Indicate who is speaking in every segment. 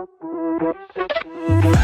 Speaker 1: Thank you.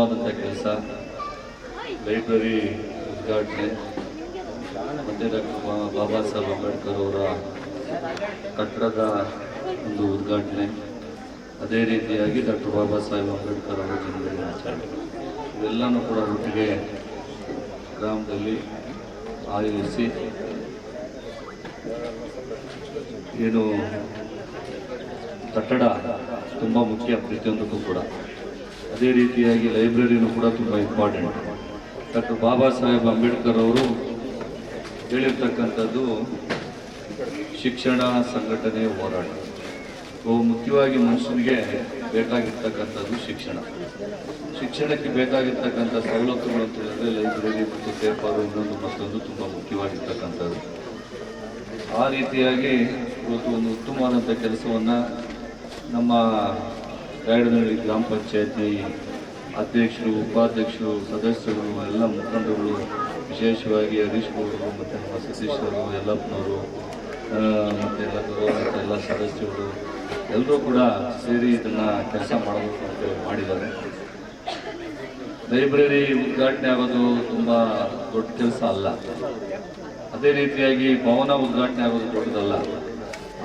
Speaker 1: ಉತ್ತಮವಾದಂಥ ಕೆಲಸ. Library ಉದ್ಘಾಟನೆ. ಮತ್ತು ಡಾಕ್ಟರ್ ಬಾಬಾ ಸಾಹೇಬ್ ಅಂಬೇಡ್ಕರ್ ಅವರ ಕಟ್ಟಡದ ಒಂದು ಉದ್ಘಾಟನೆ. ಅದೇ ರೀತಿಯಾಗಿ ಡಾಕ್ಟರ್ ಬಾಬಾ ಸಾಹೇಬ್ ಅಂಬೇಡ್ಕರ್ ಅವರ ಜನ್ಮದಿನಾಚರಣೆ ಇವೆಲ್ಲನೂ ಕೂಡ ಒಟ್ಟಿಗೆ ಗ್ರಾಮದಲ್ಲಿ ಆಯೋಜಿಸಿ ಏನು ಕಟ್ಟಡ ತುಂಬ ಮುಖ್ಯ ಪ್ರತಿಯೊಂದಕ್ಕೂ ಕೂಡ. ಅದೇ ರೀತಿಯಾಗಿ ಲೈಬ್ರರಿನೂ ಕೂಡ ತುಂಬ ಇಂಪಾರ್ಟೆಂಟ್ ಡಾಕ್ಟರ್ ಬಾಬಾ ಸಾಹೇಬ್ ಅಂಬೇಡ್ಕರ್ ಅವರು ಹೇಳಿರ್ತಕ್ಕಂಥದ್ದು ಶಿಕ್ಷಣ ಸಂಘಟನೆ ಹೋರಾಟ. ಬಹು ಮುಖ್ಯವಾಗಿ ಮನುಷ್ಯನಿಗೆ ಬೇಕಾಗಿರ್ತಕ್ಕಂಥದ್ದು ಶಿಕ್ಷಣ. ಶಿಕ್ಷಣಕ್ಕೆ ಬೇಕಾಗಿರ್ತಕ್ಕಂಥ ಸವಲತ್ತುಗಳು ಅಂತ ಹೇಳಿದ್ರೆ ಲೈಬ್ರರಿ ಮತ್ತು ಪೇಪರು ಇನ್ನೊಂದು ಮತ್ತೊಂದು ತುಂಬ ಮುಖ್ಯವಾಗಿರ್ತಕ್ಕಂಥದ್ದು. ಆ ರೀತಿಯಾಗಿ ಇವತ್ತು ಒಂದು ಉತ್ತಮವಾದಂಥ ಕೆಲಸವನ್ನು ನಮ್ಮ ರಾಯಡನಹಳ್ಳಿ ಗ್ರಾಮ ಪಂಚಾಯತಿ ಅಧ್ಯಕ್ಷರು, ಉಪಾಧ್ಯಕ್ಷರು, ಸದಸ್ಯರು, ಎಲ್ಲ ಮುಖಂಡರು, ವಿಶೇಷವಾಗಿ ಹರೀಶ್ ಗೌಡರು ಮತ್ತು ನಮ್ಮ ಸತೀಶ್ವರು ಯಲ್ಲಪ್ಪನವರು ಮತ್ತು ಎಲ್ಲ ಗೌರವ ಎಲ್ಲ ಸದಸ್ಯರು ಎಲ್ಲರೂ ಕೂಡ ಸೇರಿ ಇದನ್ನು ಕೆಲಸ ಮಾಡಬೇಕು ಅಂತ ಮಾಡಿದ್ದಾರೆ. ಲೈಬ್ರರಿ ಉದ್ಘಾಟನೆ ಆಗೋದು ತುಂಬ ದೊಡ್ಡ ಕೆಲಸ ಅಲ್ಲ. ಅದೇ ರೀತಿಯಾಗಿ ಭವನ ಉದ್ಘಾಟನೆ ಆಗೋದು ದೊಡ್ಡದಲ್ಲ.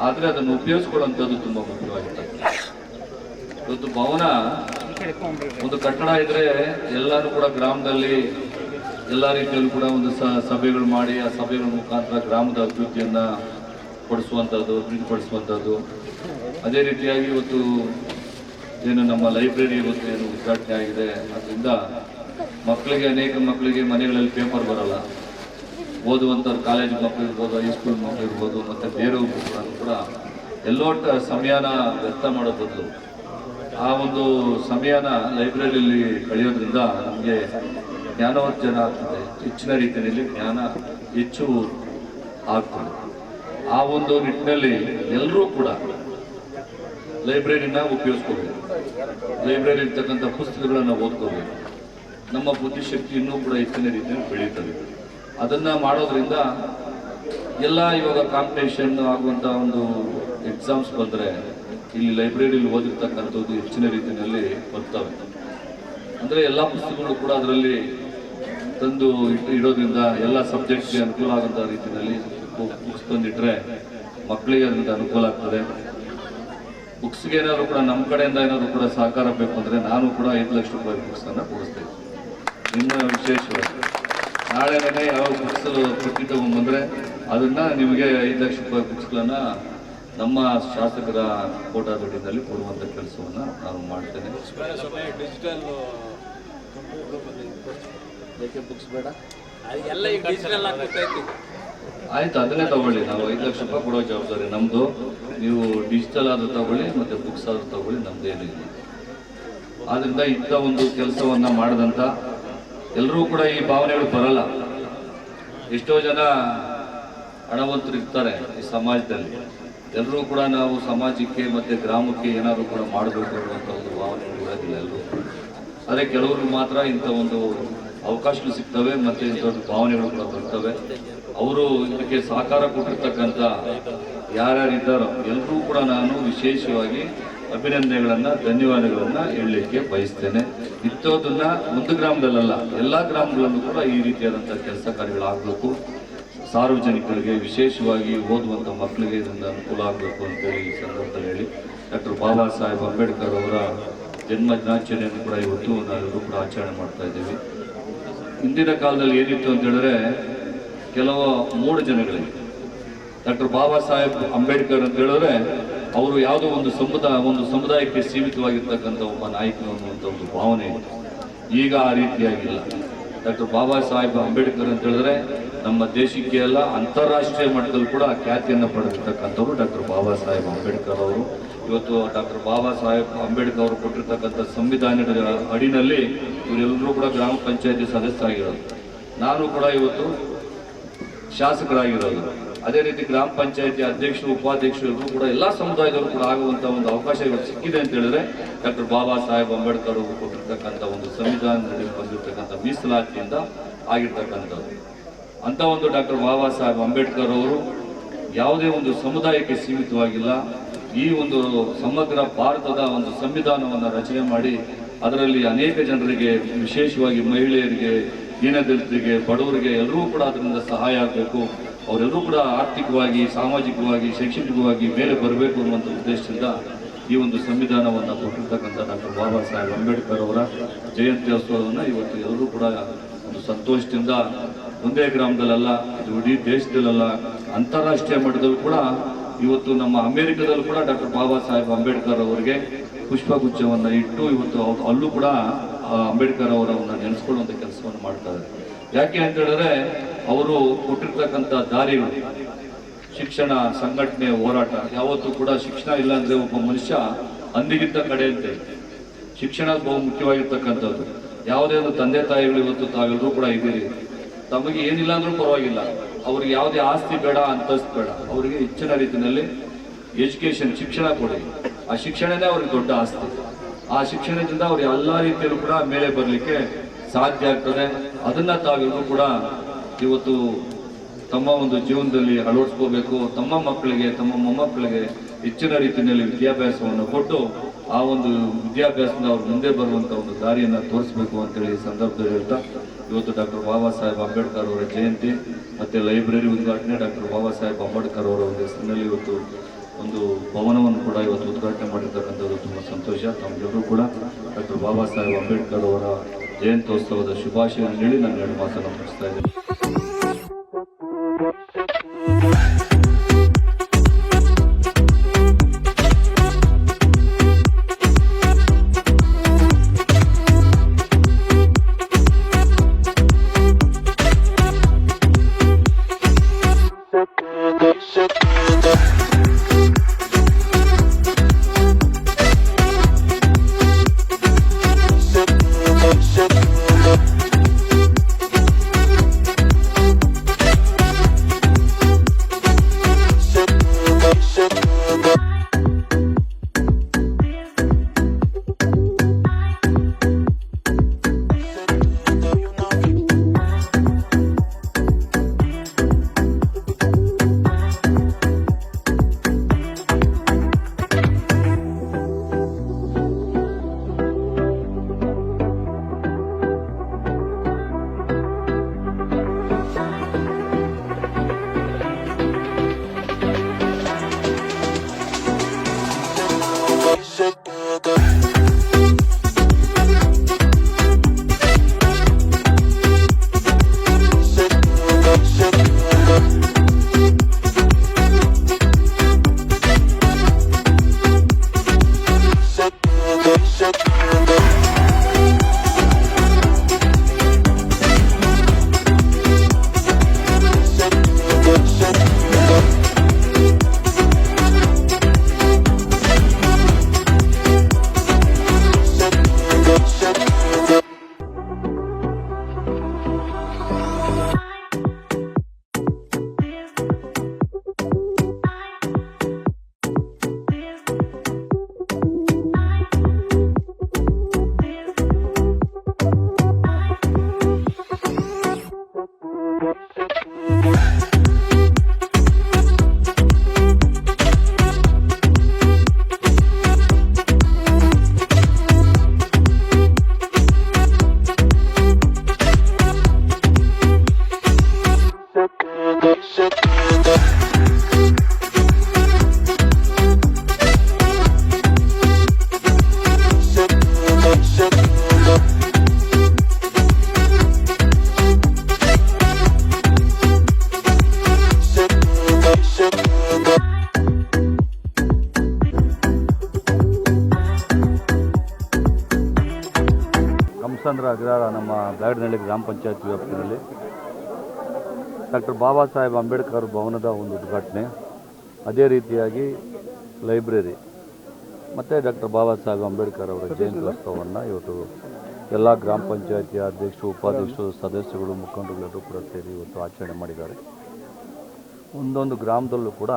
Speaker 1: ಆದರೆ ಅದನ್ನು ಉಪಯೋಗಿಸ್ಕೊಳ್ಳೋಂಥದ್ದು ತುಂಬ ಮುಖ್ಯವಾಗಿರ್ತದೆ. ಇವತ್ತು ಭವನ, ಒಂದು ಕಟ್ಟಡ ಇದ್ರೆ ಎಲ್ಲರೂ ಕೂಡ ಗ್ರಾಮದಲ್ಲಿ ಎಲ್ಲ ರೀತಿಯಲ್ಲೂ ಕೂಡ ಒಂದು ಸಭೆಗಳು ಮಾಡಿ ಆ ಸಭೆಗಳ ಮುಖಾಂತರ ಗ್ರಾಮದ ಅಭಿವೃದ್ಧಿಯನ್ನ ಪಡಿಸುವಂಥದ್ದು ಅಭಿವೃದ್ಧಿಪಡಿಸುವಂಥದ್ದು ಅದೇ ರೀತಿಯಾಗಿ ಇವತ್ತು ಏನು ನಮ್ಮ ಲೈಬ್ರರಿ ಇವತ್ತು ಏನು ಉದ್ಘಾಟನೆ ಆಗಿದೆ. ಅದರಿಂದ ಮಕ್ಕಳಿಗೆ, ಅನೇಕ ಮಕ್ಕಳಿಗೆ ಮನೆಗಳಲ್ಲಿ ಪೇಪರ್ ಬರಲ್ಲ. ಓದುವಂಥವ್ರು ಕಾಲೇಜ್ ಮಕ್ಕಳು ಇರ್ಬೋದು ಹೈಸ್ಕೂಲ್ ಮಕ್ಕಳು ಇರ್ಬೋದು, ಮತ್ತು ಬೇರೆಯವ್ರು ಕೂಡ ಎಲ್ಲೋ ಸಮಯನ ವ್ಯರ್ಥ ಮಾಡೋ ಬದಲು ಆ ಒಂದು ಸಮಯನ ಲೈಬ್ರರಿಯಲ್ಲಿ ಕಳೆಯೋದ್ರಿಂದ ನಮಗೆ ಜ್ಞಾನೋರ್ಜನ ಆಗ್ತದೆ. ಹೆಚ್ಚಿನ ರೀತಿಯಲ್ಲಿ ಜ್ಞಾನ ಹೆಚ್ಚು ಆಗ್ತದೆ. ಆ ಒಂದು ನಿಟ್ಟಿನಲ್ಲಿ ಎಲ್ಲರೂ ಕೂಡ ಲೈಬ್ರರಿನ ಉಪಯೋಗಿಸ್ಕೋಬೇಕು. ಲೈಬ್ರರಿ ಇರ್ತಕ್ಕಂಥ ಪುಸ್ತಕಗಳನ್ನು ಓದ್ಕೋಬೇಕು. ನಮ್ಮ ಬುದ್ಧಿಶಕ್ತಿ ಇನ್ನೂ ಕೂಡ ಹೆಚ್ಚಿನ ರೀತಿಯಲ್ಲಿ ಬೆಳೀತದೆ. ಅದನ್ನು ಮಾಡೋದ್ರಿಂದ ಎಲ್ಲ ಇವಾಗ ಕಾಂಪಿಟೇಷನ್ ಆಗುವಂಥ ಒಂದು ಎಕ್ಸಾಮ್ಸ್ ಬಂದ್ರೆ ಇಲ್ಲಿ ಲೈಬ್ರರಿಲಿ ಓದಿರ್ತಕ್ಕಂಥದ್ದು ಹೆಚ್ಚಿನ ರೀತಿಯಲ್ಲಿ ಬರ್ತವೆ. ಅಂದರೆ ಎಲ್ಲ ಪುಸ್ತಕಗಳು ಕೂಡ ಅದರಲ್ಲಿ ತಂದು ಇಟ್ಟು ಇಡೋದ್ರಿಂದ ಎಲ್ಲ ಸಬ್ಜೆಕ್ಟ್ಗೆ ಅನುಕೂಲ ಆಗೋಂಥ ರೀತಿಯಲ್ಲಿ ಬುಕ್ಸ್ ತಂದಿಟ್ಟರೆ ಮಕ್ಕಳಿಗೆ ಅದರಿಂದ ಅನುಕೂಲ ಆಗ್ತದೆ. ಬುಕ್ಸ್ಗೆ ಏನಾದರೂ ಕೂಡ ನಮ್ಮ ಕಡೆಯಿಂದ ಏನಾದರೂ ಕೂಡ ಸಹಕಾರ ಬೇಕು ಅಂದರೆ ನಾನು ಕೂಡ ಐದು ಲಕ್ಷ ರೂಪಾಯಿ ಬುಕ್ಸನ್ನು ಕೊಡಿಸ್ತೇನೆ. ನಿಮ್ಮ ವಿಶೇಷವಾಗಿ. ನಾಳೆನೇ ಯಾವ ಬುಕ್ಸ್ ಪಟ್ಟಿ ತಗೊಂಡ್ಬಂದ್ರೆ ಅದನ್ನು ನಿಮಗೆ ಐದು ಲಕ್ಷ ರೂಪಾಯಿ ಬುಕ್ಸ್ಗಳನ್ನ ನಮ್ಮ ಶಾಸಕರ ಕೋಟಾ ದುಡ್ಡಿನಲ್ಲಿ ಕೊಡುವಂಥ ಕೆಲಸವನ್ನ ನಾನು ಮಾಡ್ತೇನೆ.
Speaker 2: ಡಿಜಿಟಲ್
Speaker 1: ಆಯ್ತು, ಅದನ್ನೇ ತಗೊಳ್ಳಿ. ನಾವು ಐದು ಲಕ್ಷ ರೂಪಾಯಿ ಕೊಡೋ ಜವಾಬ್ದಾರಿ ನಮ್ಮದು ನೀವು ಡಿಜಿಟಲ್ ಆದ್ರೂ ತಗೊಳ್ಳಿ, ಮತ್ತೆ ಬುಕ್ಸ್ ಆದ್ರೂ ತಗೊಳ್ಳಿ ನಮ್ದೇನು ಇಲ್ಲ. ಆದ್ರಿಂದ ಇಂಥ ಒಂದು ಕೆಲಸವನ್ನ ಮಾಡದಂತ ಎಲ್ಲರೂ ಕೂಡ ಈ ಭಾವನೆಗಳು ಬರಲ್ಲ. ಎಷ್ಟೋ ಜನ ಹಣವಂತರು ಇರ್ತಾರೆ ಈ ಸಮಾಜದಲ್ಲಿ. ಎಲ್ಲರೂ ಕೂಡ ನಾವು ಸಮಾಜಕ್ಕೆ ಮತ್ತು ಗ್ರಾಮಕ್ಕೆ ಏನಾದರೂ ಕೂಡ ಮಾಡಬೇಕು ಅನ್ನುವಂಥ ಒಂದು ಭಾವನೆ ಇರೋದಿಲ್ಲ ಎಲ್ಲರೂ. ಆದರೆ ಕೆಲವರು ಮಾತ್ರ ಇಂಥ ಒಂದು ಅವಕಾಶಗಳು ಸಿಗ್ತವೆ ಮತ್ತು ಇಂಥ ಒಂದು ಭಾವನೆಗಳು ಕೂಡ ಬರ್ತವೆ. ಅವರು ಇದಕ್ಕೆ ಸಹಕಾರ ಕೊಟ್ಟಿರ್ತಕ್ಕಂಥ ಯಾರ್ಯಾರಿದ್ದಾರೋ ಎಲ್ಲರೂ ಕೂಡ ನಾನು ವಿಶೇಷವಾಗಿ ಅಭಿನಂದನೆಗಳನ್ನು, ಧನ್ಯವಾದಗಳನ್ನು ಹೇಳಲಿಕ್ಕೆ ಬಯಸ್ತೇನೆ. ಇಂಥದ್ದನ್ನು ಒಂದು ಗ್ರಾಮದಲ್ಲಲ್ಲ, ಎಲ್ಲ ಗ್ರಾಮಗಳಲ್ಲೂ ಕೂಡ ಈ ರೀತಿಯಾದಂಥ ಕೆಲಸ ಕಾರ್ಯಗಳಾಗಬೇಕು. ಸಾರ್ವಜನಿಕರಿಗೆ ವಿಶೇಷವಾಗಿ ಓದುವಂಥ ಮಕ್ಕಳಿಗೆ ಇದರಿಂದ ಅನುಕೂಲ ಆಗಬೇಕು ಅಂತೇಳಿ ಈ ಸಂದರ್ಭದಲ್ಲಿ ಡಾಕ್ಟರ್ ಬಾಬಾ ಸಾಹೇಬ್ ಅಂಬೇಡ್ಕರ್ ಅವರ ಜನ್ಮ ದಿನಾಚರಣೆಯನ್ನು ಕೂಡ ಇವತ್ತು ನಾವೆಲ್ಲರೂ ಕೂಡ ಆಚರಣೆ ಮಾಡ್ತಾ ಇದ್ದೀವಿ. ಹಿಂದಿನ ಕಾಲದಲ್ಲಿ ಏನಿತ್ತು ಅಂತ ಹೇಳಿದ್ರೆ ಕೆಲವು ಮೂರು ಜನಗಳಿಗೆ ಡಾಕ್ಟರ್ ಬಾಬಾ ಸಾಹೇಬ್ ಅಂಬೇಡ್ಕರ್ ಅಂತ ಹೇಳಿದ್ರೆ ಅವರು ಯಾವುದೋ ಒಂದು ಸಮುದಾಯ ಒಂದು ಸಮುದಾಯಕ್ಕೆ ಸೀಮಿತವಾಗಿರ್ತಕ್ಕಂಥ ಒಬ್ಬ ನಾಯಕನು ಅನ್ನುವಂಥ ಒಂದು ಭಾವನೆ ಈಗ ಆ ರೀತಿಯಾಗಿಲ್ಲ. ಡಾಕ್ಟರ್ ಬಾಬಾ ಸಾಹೇಬ್ ಅಂಬೇಡ್ಕರ್ ಅಂತ ಹೇಳಿದ್ರೆ ನಮ್ಮ ದೇಶಕ್ಕೆ ಅಲ್ಲ, ಅಂತಾರಾಷ್ಟ್ರೀಯ ಮಟ್ಟದಲ್ಲಿ ಕೂಡ ಖ್ಯಾತಿಯನ್ನು ಪಡೆದಿರ್ತಕ್ಕಂಥವ್ರು ಡಾಕ್ಟರ್ ಬಾಬಾ ಸಾಹೇಬ್ ಅಂಬೇಡ್ಕರ್ ಅವರು. ಇವತ್ತು ಡಾಕ್ಟರ್ ಬಾಬಾ ಸಾಹೇಬ್ ಅಂಬೇಡ್ಕರ್ ಅವರು ಕೊಟ್ಟಿರ್ತಕ್ಕಂಥ ಸಂವಿಧಾನದ ಅಡಿನಲ್ಲಿ ಇವರೆಲ್ಲರೂ ಕೂಡ ಗ್ರಾಮ ಪಂಚಾಯತಿ ಸದಸ್ಯರಾಗಿರೋದು. ನಾನು ಕೂಡ ಇವತ್ತು ಶಾಸಕರಾಗಿರೋದು. ಅದೇ ರೀತಿ ಗ್ರಾಮ ಪಂಚಾಯತಿ ಅಧ್ಯಕ್ಷರು, ಉಪಾಧ್ಯಕ್ಷರು ಕೂಡ ಎಲ್ಲ ಸಮುದಾಯದವರು ಕೂಡ ಆಗುವಂಥ ಒಂದು ಅವಕಾಶ ಇವತ್ತು ಸಿಕ್ಕಿದೆ ಅಂತ ಹೇಳಿದ್ರೆ ಡಾಕ್ಟರ್ ಬಾಬಾ ಸಾಹೇಬ್ ಅಂಬೇಡ್ಕರ್ ಅವರು ಕೊಟ್ಟಿರ್ತಕ್ಕಂಥ ಒಂದು ಸಂವಿಧಾನದಲ್ಲಿ ಬಂದಿರತಕ್ಕಂಥ ಮೀಸಲಾತಿಯಿಂದ ಆಗಿರ್ತಕ್ಕಂಥದ್ದು. ಅಂತ ಒಂದು ಡಾಕ್ಟರ್ ಬಾಬಾ ಸಾಹೇಬ್ ಅಂಬೇಡ್ಕರ್ ಅವರು ಯಾವುದೇ ಒಂದು ಸಮುದಾಯಕ್ಕೆ ಸೀಮಿತವಾಗಿಲ್ಲ. ಈ ಒಂದು ಸಮಗ್ರ ಭಾರತದ ಒಂದು ಸಂವಿಧಾನವನ್ನು ರಚನೆ ಮಾಡಿ ಅದರಲ್ಲಿ ಅನೇಕ ಜನರಿಗೆ, ವಿಶೇಷವಾಗಿ ಮಹಿಳೆಯರಿಗೆ, ದೀನದಲಿತರಿಗೆ, ಬಡವರಿಗೆ ಎಲ್ಲರೂ ಕೂಡ ಅದರಿಂದ ಸಹಾಯ ಆಗಬೇಕು. ಅವರೆಲ್ಲರೂ ಕೂಡ ಆರ್ಥಿಕವಾಗಿ, ಸಾಮಾಜಿಕವಾಗಿ, ಶೈಕ್ಷಣಿಕವಾಗಿ ಮೇಲೆ ಬರಬೇಕು ಅನ್ನುವಂಥ ಉದ್ದೇಶದಿಂದ ಈ ಒಂದು ಸಂವಿಧಾನವನ್ನು ಕೊಟ್ಟಿರ್ತಕ್ಕಂಥ ಡಾಕ್ಟರ್ ಬಾಬಾ ಸಾಹೇಬ್ ಅಂಬೇಡ್ಕರ್ ಅವರ ಜಯಂತ್ಯೋತ್ಸವವನ್ನು ಇವತ್ತು ಎಲ್ಲರೂ ಕೂಡ ಒಂದು ಸಂತೋಷದಿಂದ ಒಂದೇ ಗ್ರಾಮದಲ್ಲೆಲ್ಲ, ಇದು ಇಡೀ ದೇಶದಲ್ಲೆಲ್ಲ, ಅಂತಾರಾಷ್ಟ್ರೀಯ ಮಟ್ಟದಲ್ಲೂ ಕೂಡ ಇವತ್ತು ನಮ್ಮ ಅಮೆರಿಕದಲ್ಲೂ ಕೂಡ ಡಾಕ್ಟರ್ ಬಾಬಾ ಸಾಹೇಬ್ ಅಂಬೇಡ್ಕರ್ ಅವರಿಗೆ ಪುಷ್ಪಗುಚ್ಛವನ್ನು ಇಟ್ಟು ಇವತ್ತು ಅಲ್ಲೂ ಕೂಡ ಅಂಬೇಡ್ಕರ್ ಅವರನ್ನ ನೆನೆಸ್ಕೊಳ್ಳುವಂಥ ಕೆಲಸವನ್ನು ಮಾಡ್ತಾರೆ ಯಾಕೆ ಅಂತ ಹೇಳಿದ್ರೆ, ಅವರು ಕೊಟ್ಟಿರ್ತಕ್ಕಂಥ ದಾರಿಗಳು ಶಿಕ್ಷಣ ಸಂಘಟನೆ ಹೋರಾಟ. ಯಾವತ್ತೂ ಕೂಡ ಶಿಕ್ಷಣ ಇಲ್ಲ ಅಂದ್ರೆ ಒಬ್ಬ ಮನುಷ್ಯ ಅಂದಿಗಿಂತ ಕಡೆಯಂತೆ. ಶಿಕ್ಷಣ ಬಹು ಮುಖ್ಯವಾಗಿರ್ತಕ್ಕಂಥದ್ದು. ಯಾವುದೇ ಒಂದು ತಂದೆ ತಾಯಿಗಳು ಇವತ್ತು ತಾವೆಲ್ಲರೂ ಕೂಡ ಇದ್ದೀರಿ. ತಮಗೆ ಏನಿಲ್ಲ ಅಂದ್ರೂ ಪರವಾಗಿಲ್ಲ. ಅವ್ರಿಗೆ ಯಾವುದೇ ಆಸ್ತಿ ಬೇಡ, ಅಂತಸ್ತು ಬೇಡ. ಅವರಿಗೆ ಹೆಚ್ಚಿನ ರೀತಿಯಲ್ಲಿ ಎಜುಕೇಷನ್, ಶಿಕ್ಷಣ ಕೊಡಿ. ಆ ಶಿಕ್ಷಣನೇ ಅವ್ರಿಗೆ ದೊಡ್ಡ ಆಸ್ತಿ. ಆ ಶಿಕ್ಷಣದಿಂದ ಅವ್ರು ಎಲ್ಲ ರೀತಿಯಲ್ಲೂ ಕೂಡ ಮೇಲೆ ಬರಲಿಕ್ಕೆ ಸಾಧ್ಯ ಆಗ್ತದೆ. ಅದನ್ನು ತಾವೆಲ್ಲರೂ ಕೂಡ ಇವತ್ತು ತಮ್ಮ ಒಂದು ಜೀವನದಲ್ಲಿ ಅಳವಡಿಸ್ಕೋಬೇಕು, ತಮ್ಮ ಮಕ್ಕಳಿಗೆ, ತಮ್ಮ ಮೊಮ್ಮಕ್ಕಳಿಗೆ ಹೆಚ್ಚಿನ ರೀತಿಯಲ್ಲಿ ವಿದ್ಯಾಭ್ಯಾಸವನ್ನು ಕೊಟ್ಟು ಆ ಒಂದು ವಿದ್ಯಾಭ್ಯಾಸದಿಂದ ಅವ್ರು ಮುಂದೆ ಬರುವಂಥ ಒಂದು ದಾರಿಯನ್ನು ತೋರಿಸ್ಬೇಕು ಅಂತೇಳಿ ಸಂದರ್ಭದಲ್ಲಿ ಹೇಳ್ತಾ, ಇವತ್ತು ಡಾಕ್ಟರ್ ಬಾಬಾ ಸಾಹೇಬ್ ಅಂಬೇಡ್ಕರ್ ಅವರ ಜಯಂತಿ, ಮತ್ತು ಲೈಬ್ರರಿ ಉದ್ಘಾಟನೆ ಡಾಕ್ಟರ್ ಬಾಬಾ ಸಾಹೇಬ್ ಅಂಬೇಡ್ಕರ್ ಅವರ ಒಂದು ಹೆಸರಿನಲ್ಲಿ ಇವತ್ತು ಒಂದು ಭವನವನ್ನು ಕೂಡ ಇವತ್ತು ಉದ್ಘಾಟನೆ ಮಾಡಿರ್ತಕ್ಕಂಥದ್ದು ತುಂಬ ಸಂತೋಷ. ತಮ್ಮೆಲ್ಲರೂ ಕೂಡ ಡಾಕ್ಟರ್ ಬಾಬಾ ಸಾಹೇಬ್ ಅಂಬೇಡ್ಕರ್ ಅವರ ಜಯಂತ್ಯೋತ್ಸವದ ಶುಭಾಶಯವನ್ನು ಹೇಳಿ ನಾನು ಎರಡು ಮಾತನ್ನು ಮುಗಿಸ್ತಾ ಇದ್ದೀನಿ. ಕಂಸಂದ್ರ ಅಗ್ರಹಾರ ನಮ್ಮ ಬ್ಯಾಡನಹಳ್ಳಿ ಗ್ರಾಮ ಪಂಚಾಯತ್ ವ್ಯಾಪ್ತಿಯಲ್ಲಿ ಡಾಕ್ಟರ್ ಬಾಬಾ ಸಾಹೇಬ್ ಅಂಬೇಡ್ಕರ್ ಭವನದ ಒಂದು ಉದ್ಘಾಟನೆ, ಅದೇ ರೀತಿಯಾಗಿ ಲೈಬ್ರರಿ ಮತ್ತು ಡಾಕ್ಟರ್ ಬಾಬಾ ಸಾಹೇಬ್ ಅಂಬೇಡ್ಕರ್ ಅವರ ಜಯಂತ್ಯೋತ್ಸವವನ್ನು ಇವತ್ತು ಎಲ್ಲ ಗ್ರಾಮ ಪಂಚಾಯತಿ ಅಧ್ಯಕ್ಷರು, ಉಪಾಧ್ಯಕ್ಷರು, ಸದಸ್ಯಗಳು ಮುಖಂಡರುಗಳೆಲ್ಲರೂ ಕೂಡ ಸೇರಿ ಇವತ್ತು ಆಚರಣೆ ಮಾಡಿದ್ದಾರೆ. ಒಂದೊಂದು ಗ್ರಾಮದಲ್ಲೂ ಕೂಡ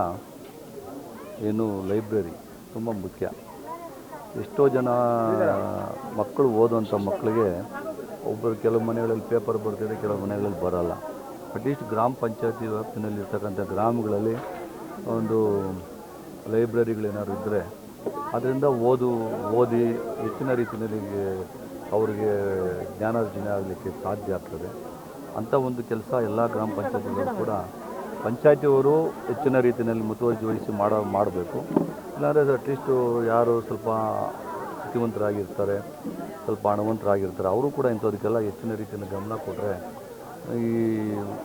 Speaker 1: ಏನು ಲೈಬ್ರರಿ ತುಂಬ ಮುಖ್ಯ. ಎಷ್ಟೋ ಜನ ಮಕ್ಕಳು ಓದುವಂಥ ಮಕ್ಕಳಿಗೆ ಒಬ್ಬರು ಕೆಲವು ಮನೆಗಳಲ್ಲಿ ಪೇಪರ್ ಬರ್ತಿದೆ, ಕೆಲವು ಮನೆಗಳಲ್ಲಿ ಬರೋಲ್ಲ. ಅಟ್ಲೀಸ್ಟ್ ಗ್ರಾಮ ಪಂಚಾಯತಿ ವ್ಯಾಪ್ತಿನಲ್ಲಿ ಇರ್ತಕ್ಕಂಥ ಗ್ರಾಮಗಳಲ್ಲಿ ಒಂದು ಲೈಬ್ರರಿಗಳೇನಾದ್ರು ಇದ್ದರೆ ಅದರಿಂದ ಓದು, ಓದಿ ಹೆಚ್ಚಿನ ರೀತಿಯಲ್ಲಿ ಅವರಿಗೆ ಜ್ಞಾನಾರ್ಜನೆ ಆಗಲಿಕ್ಕೆ ಸಾಧ್ಯ ಆಗ್ತದೆ. ಅಂಥ ಒಂದು ಕೆಲಸ ಎಲ್ಲ ಗ್ರಾಮ ಪಂಚಾಯತಿಗಳು ಕೂಡ ಪಂಚಾಯತಿಯವರು ಹೆಚ್ಚಿನ ರೀತಿಯಲ್ಲಿ ಮುತುವರ್ಜಿ ವಹಿಸಿ ಮಾಡೋ, ಮಾಡಬೇಕು. ಇಲ್ಲಾಂದರೆ ಅಟ್ಲೀಸ್ಟು ಯಾರು ಸ್ವಲ್ಪ ಸ್ಥಿತಿವಂತರಾಗಿರ್ತಾರೆ ಸ್ವಲ್ಪ ಹಣವಂತರಾಗಿರ್ತಾರೆ, ಅವರು ಕೂಡ ಇಂಥದಕ್ಕೆಲ್ಲ ಹೆಚ್ಚಿನ ರೀತಿಯಲ್ಲಿ ಗಮನ ಕೊಟ್ಟರೆ ಈ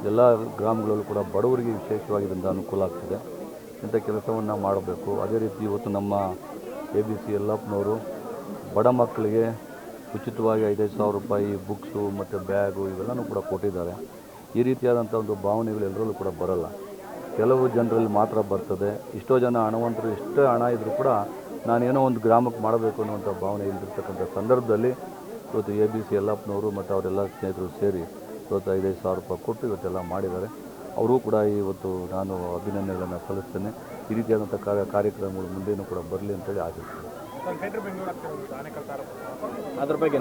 Speaker 1: ಎಲ್ಲ ಗ್ರಾಮಗಳಲ್ಲೂ ಕೂಡ ಬಡವರಿಗೆ ವಿಶೇಷವಾಗಿ ಇದರಿಂದ ಅನುಕೂಲ ಆಗ್ತದೆ. ಇಂಥ ಕೆಲಸವನ್ನು ಮಾಡಬೇಕು. ಅದೇ ರೀತಿ ಇವತ್ತು ನಮ್ಮ ಎ ಬಿ ಸಿ ಯಲ್ಲಪ್ಪನವರು ಬಡ ಮಕ್ಕಳಿಗೆ ಉಚಿತವಾಗಿ ಐದೈದು ಸಾವಿರ ರೂಪಾಯಿ ಬುಕ್ಸು ಮತ್ತು ಬ್ಯಾಗು ಇವೆಲ್ಲನೂ ಕೂಡ ಕೊಟ್ಟಿದ್ದಾರೆ. ಈ ರೀತಿಯಾದಂಥ ಒಂದು ಭಾವನೆಗಳು ಎಲ್ಲರಲ್ಲೂ ಕೂಡ ಬರಲ್ಲ. ಕೆಲವು ಜನರಲ್ಲಿ ಮಾತ್ರ ಬರ್ತದೆ. ಎಷ್ಟೋ ಜನ ಹಣವಂತರು ಎಷ್ಟೇ ಹಣ ಇದ್ದರೂ ಕೂಡ ನಾನೇನೋ ಒಂದು ಗ್ರಾಮಕ್ಕೆ ಮಾಡಬೇಕು ಅನ್ನುವಂಥ ಭಾವನೆ ಇಲ್ದಿರ್ತಕ್ಕಂಥ ಸಂದರ್ಭದಲ್ಲಿ ಇವತ್ತು ಎ ಬಿ ಸಿ ಯಲ್ಲಪ್ಪನವರು ಮತ್ತು ಅವರೆಲ್ಲ ಸ್ನೇಹಿತರು ಸೇರಿ ಇವತ್ತು ಐದೈದು ಸಾವಿರ ರೂಪಾಯಿ ಕೊಟ್ಟು ಇವತ್ತೆಲ್ಲ ಮಾಡಿದ್ದಾರೆ. ಅವರೂ ಕೂಡ ಇವತ್ತು ನಾನು ಅಭಿನಂದನೆಗಳನ್ನು ಸಲ್ಲಿಸ್ತೇನೆ. ಈ ರೀತಿಯಾದಂಥ ಕಾರ್ಯ ಕಾರ್ಯಕ್ರಮಗಳು ಮುಂದೇನು ಕೂಡ ಬರಲಿ ಅಂತೇಳಿ ಆಶಿಸ್ತೇನೆ.
Speaker 3: ಅದ್ರ ಬಗ್ಗೆ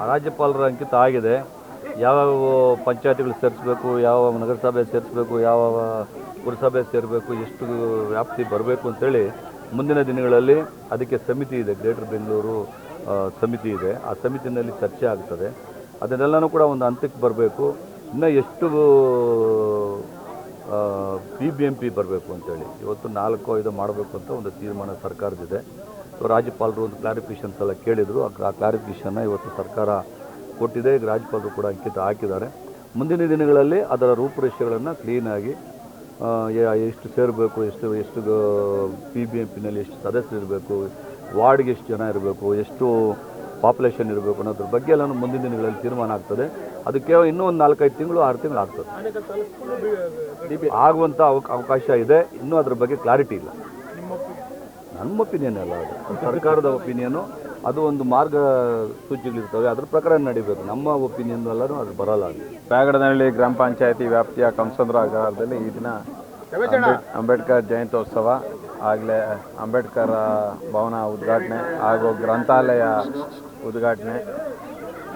Speaker 1: ಆ ರಾಜ್ಯಪಾಲರ ಅಂಕಿತ ಆಗಿದೆ. ಯಾವ್ಯಾವ ಪಂಚಾಯತಿಗಳು ಸೇರಿಸ್ಬೇಕು, ಯಾವ ನಗರಸಭೆ ಸೇರಿಸ್ಬೇಕು, ಯಾವ ಪುರಸಭೆ ಸೇರಬೇಕು, ಎಷ್ಟು ವ್ಯಾಪ್ತಿ ಬರಬೇಕು ಅಂತೇಳಿ ಮುಂದಿನ ದಿನಗಳಲ್ಲಿ ಅದಕ್ಕೆ ಸಮಿತಿ ಇದೆ, ಗ್ರೇಟರ್ ಬೆಂಗಳೂರು ಸಮಿತಿ ಇದೆ. ಆ ಸಮಿತಿನಲ್ಲಿ ಚರ್ಚೆ ಆಗ್ತದೆ. ಅದನ್ನೆಲ್ಲನೂ ಕೂಡ ಒಂದು ಹಂತಕ್ಕೆ ಬರಬೇಕು. ಇನ್ನು ಎಷ್ಟು ಪಿ ಬಿ ಎಂ ಪಿ ಬರಬೇಕು ಅಂತೇಳಿ. ಇವತ್ತು ನಾಲ್ಕು ಐದು ಮಾಡಬೇಕು ಅಂತ ಒಂದು ತೀರ್ಮಾನ ಸರ್ಕಾರದಿದೆ ರಾಜ್ಯಪಾಲರು ಒಂದು ಕ್ಲಾರಿಫಿಕೇಷನ್ಸ್ ಎಲ್ಲ ಕೇಳಿದರು. ಆ ಕ್ಲಾರಿಫಿಕೇಷನ್ನ ಇವತ್ತು ಸರ್ಕಾರ ಕೊಟ್ಟಿದೆ ರಾಜ್ಯಪಾಲರು ಕೂಡ ಅಂಕಿತ ಹಾಕಿದ್ದಾರೆ. ಮುಂದಿನ ದಿನಗಳಲ್ಲಿ ಅದರ ರೂಪುರೇಷೆಗಳನ್ನು ಕ್ಲೀನಾಗಿ ಎಷ್ಟು ಸೇರಬೇಕು, ಎಷ್ಟು ಎಷ್ಟು ಪಿ ಬಿ ಎಂ ಪಿನಲ್ಲಿ ಎಷ್ಟು ಸದಸ್ಯರು ಇರಬೇಕು, ವಾರ್ಡ್ಗೆ ಎಷ್ಟು ಜನ ಇರಬೇಕು, ಎಷ್ಟು ಪಾಪ್ಯುಲೇಷನ್ ಇರಬೇಕು ಅನ್ನೋದ್ರ ಬಗ್ಗೆ ಎಲ್ಲ ಮುಂದಿನ ದಿನಗಳಲ್ಲಿ ತೀರ್ಮಾನ ಆಗ್ತದೆ. ಅದಕ್ಕೆ ಇನ್ನೂ ಒಂದು ನಾಲ್ಕೈದು ತಿಂಗಳು, ಆರು ತಿಂಗಳು ಆಗ್ತದೆ. ಆಗುವಂಥ ಅವಕ, ಅವಕಾಶ ಇದೆ. ಇನ್ನೂ ಅದ್ರ ಬಗ್ಗೆ ಕ್ಲಾರಿಟಿ ಇಲ್ಲ. ನಮ್ಮ ಒಪಿನಿಯನ್ ಅಲ್ಲ ಅದು. ಸರ್ಕಾರದ ಒಪಿನಿಯನು ಅದು ಒಂದು ಮಾರ್ಗ ಸೂಚಿಗಳಿರ್ತವೆ ಅದ್ರ ಪ್ರಕಾರ ನಡಿಬೇಕು. ನಮ್ಮ ಒಪಿನಿಯನ್ ಎಲ್ಲರೂ ಅದು ಬರಲ್ಲ ಅದು.
Speaker 4: ಬ್ಯಾಗಡನಹಳ್ಳಿ ಗ್ರಾಮ ಪಂಚಾಯತಿ ವ್ಯಾಪ್ತಿಯ ಕಂಸಂದ್ರ ಅಗ್ರಹಾರದಲ್ಲಿ ಈ ದಿನ ಅಂಬೇಡ್- ಅಂಬೇಡ್ಕರ್ ಜಯಂತ್ಯೋತ್ಸವ ಆಗಲೇ ಅಂಬೇಡ್ಕರ್ ಭವನ ಉದ್ಘಾಟನೆ ಹಾಗೂ ಗ್ರಂಥಾಲಯ ಉದ್ಘಾಟನೆ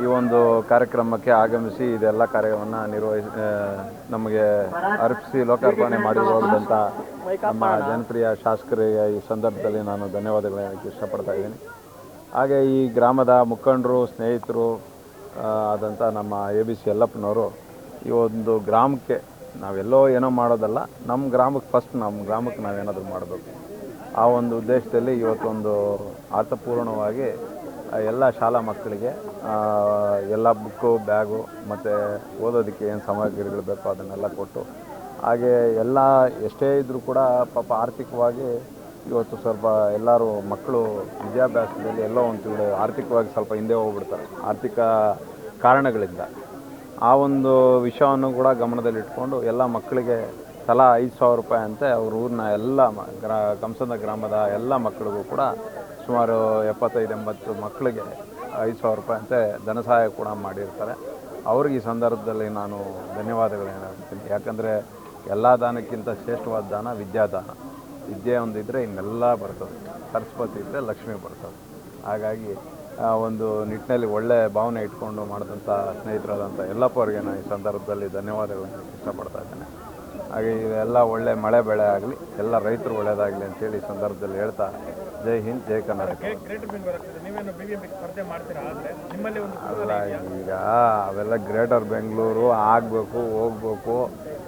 Speaker 4: ಈ ಒಂದು ಕಾರ್ಯಕ್ರಮಕ್ಕೆ ಆಗಮಿಸಿ ಇದೆಲ್ಲ ಕಾರ್ಯವನ್ನು ನಿರ್ವಹಿಸಿ ನಮಗೆ ಅರ್ಪಿಸಿ ಲೋಕಾರ್ಪಣೆ ಮಾಡಿರುವಂಥ ನಮ್ಮ ಜನಪ್ರಿಯ ಶಾಸಕರಿಗೆ ಈ ಸಂದರ್ಭದಲ್ಲಿ ನಾನು ಧನ್ಯವಾದಗಳು ಹೇಳಕ್ಕೆ ಇಷ್ಟಪಡ್ತಾ ಇದ್ದೀನಿ. ಹಾಗೆ ಈ ಗ್ರಾಮದ ಮುಖಂಡರು, ಸ್ನೇಹಿತರು ಆದಂಥ ನಮ್ಮ ಎ ಬಿ ಸಿ ಯಲ್ಲಪ್ಪನವರು ಈ ಒಂದು ಗ್ರಾಮಕ್ಕೆ ನಾವೆಲ್ಲೋ ಏನೋ ಮಾಡೋದಲ್ಲ, ನಮ್ಮ ಗ್ರಾಮಕ್ಕೆ ಫಸ್ಟ್ ನಮ್ಮ ಗ್ರಾಮಕ್ಕೆ ನಾವೇನಾದರೂ ಮಾಡಬೇಕು. ಆ ಒಂದು ಉದ್ದೇಶದಲ್ಲಿ ಇವತ್ತೊಂದು ಅರ್ಥಪೂರ್ಣವಾಗಿ ಎಲ್ಲ ಶಾಲಾ ಮಕ್ಕಳಿಗೆ ಎಲ್ಲ ಬುಕ್ಕು, ಬ್ಯಾಗು ಮತ್ತು ಓದೋದಕ್ಕೆ ಏನು ಸಾಮಗ್ರಿಗಳು ಬೇಕೋ ಅದನ್ನೆಲ್ಲ ಕೊಟ್ಟು, ಹಾಗೆ ಎಲ್ಲ ಎಷ್ಟೇ ಇದ್ದರೂ ಕೂಡ ಪಾಪ ಆರ್ಥಿಕವಾಗಿ ಇವತ್ತು ಸ್ವಲ್ಪ ಎಲ್ಲರೂ ಮಕ್ಕಳು ವಿದ್ಯಾಭ್ಯಾಸದಲ್ಲಿ ಎಲ್ಲೋ ಒಂದು ಆರ್ಥಿಕವಾಗಿ ಸ್ವಲ್ಪ ಹಿಂದೆ ಹೋಗ್ಬಿಡ್ತಾರೆ. ಆರ್ಥಿಕ ಕಾರಣಗಳಿಂದ. ಆ ಒಂದು ವಿಷಯವನ್ನು ಕೂಡ ಗಮನದಲ್ಲಿಟ್ಕೊಂಡು ಎಲ್ಲ ಮಕ್ಕಳಿಗೆ ತಲಾ ಐದು ಸಾವಿರ ರೂಪಾಯಿ ಅಂತೆ ಅವ್ರ ಊರಿನ ಎಲ್ಲ ಗ್ರಾ ಕಂಸಂದ ಗ್ರಾಮದ ಎಲ್ಲ ಮಕ್ಕಳಿಗೂ ಕೂಡ ಸುಮಾರು ಎಪ್ಪತ್ತೈದು, ಎಂಬತ್ತು ಮಕ್ಕಳಿಗೆ ಐದು ಸಾವಿರ ರೂಪಾಯಿ ಅಂತೆ ಧನ ಸಹಾಯ ಕೂಡ ಮಾಡಿರ್ತಾರೆ. ಅವ್ರಿಗೆ ಈ ಸಂದರ್ಭದಲ್ಲಿ ನಾನು ಧನ್ಯವಾದಗಳು ಹೇಳ್ತೀನಿ. ಯಾಕಂದರೆ ಎಲ್ಲ ದಾನಕ್ಕಿಂತ ಶ್ರೇಷ್ಠವಾದ ದಾನ ವಿದ್ಯಾದಾನ. ವಿದ್ಯೆ ಒಂದಿದ್ದರೆ ಇನ್ನೆಲ್ಲ ಬರ್ತದೆ. ಸರಸ್ವತಿ ಇದ್ದರೆ ಲಕ್ಷ್ಮಿ ಬರ್ತದೆ. ಹಾಗಾಗಿ ಆ ಒಂದು ನಿಟ್ಟಿನಲ್ಲಿ ಒಳ್ಳೆಯ ಭಾವನೆ ಇಟ್ಕೊಂಡು ಮಾಡಿದಂಥ ಸ್ನೇಹಿತರಾದಂಥ ಎಲ್ಲಪ್ಪ ಅವರಿಗೆ ನಾನು ಈ ಸಂದರ್ಭದಲ್ಲಿ ಧನ್ಯವಾದಗಳನ್ನು ಇಷ್ಟಪಡ್ತಾ ಇದ್ದೇನೆ. ಹಾಗೆ ಇದೆಲ್ಲ ಒಳ್ಳೆ ಮಳೆ ಬೆಳೆ ಆಗಲಿ ಎಲ್ಲ ರೈತರು ಒಳ್ಳೆಯದಾಗಲಿ ಅಂತೇಳಿ ಈ ಸಂದರ್ಭದಲ್ಲಿ ಹೇಳ್ತಾ ಜೈ ಹಿಂದ್ ಜೈ ಕರ್ನಾಟಕ. ಅಲ್ಲ ಈಗ ಅವೆಲ್ಲ ಗ್ರೇಟರ್ ಬೆಂಗಳೂರು ಆಗಬೇಕು ಹೋಗ್ಬೇಕು.